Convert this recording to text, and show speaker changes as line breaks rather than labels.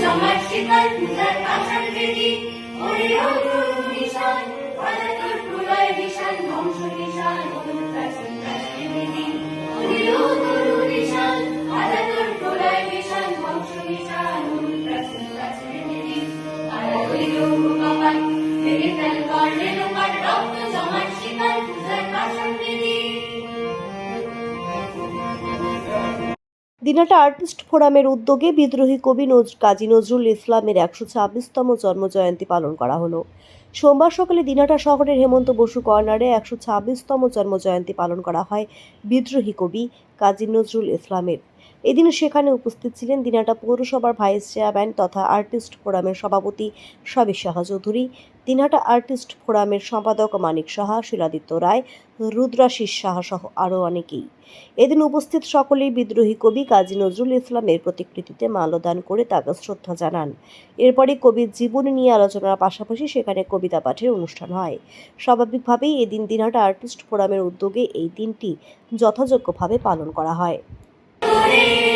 জমাট শীতল পূজার আষাঢ় বেদি ওরে ও
দিনাটা আর্টিস্ট ফোরামের উদ্যোগে বিদ্রোহী কবি নজ কাজী নজরুল ইসলামের একশো ছাব্বিশতম জন্মজয়ন্তী পালন করা হলো। সোমবার সকালে দিনাটা শহরের হেমন্ত বসু কর্নারে একশো ছাব্বিশতম জন্মজয়ন্তী পালন করা হয় বিদ্রোহী কবি কাজী নজরুল ইসলামের। এদিন সেখানে উপস্থিত ছিলেন দিনাটা পৌরসভার ভাইস চেয়ারম্যান তথা আর্টিস্ট ফোরামের সভাপতি সাবির সাহা চৌধুরী দিনহাটা আর্টিস্ট ফোরামের সম্পাদক মানিক সাহা, শিলাদিত্য রায়, রুদ্রাশিস সাহা সহ আরও অনেকেই। এদিন উপস্থিত সকলেই বিদ্রোহী কবি কাজী নজরুল ইসলামের প্রতিকৃতিতে মাল্যদান করে তাকে শ্রদ্ধা জানান। এরপরে কবির জীবনী নিয়ে আলোচনার পাশাপাশি সেখানে কবিতা পাঠের অনুষ্ঠান হয়। স্বাভাবিকভাবেই এদিন দিনহাটা আর্টিস্ট ফোরামের উদ্যোগে এই দিনটি যথাযোগ্যভাবে পালন করা হয়।
Por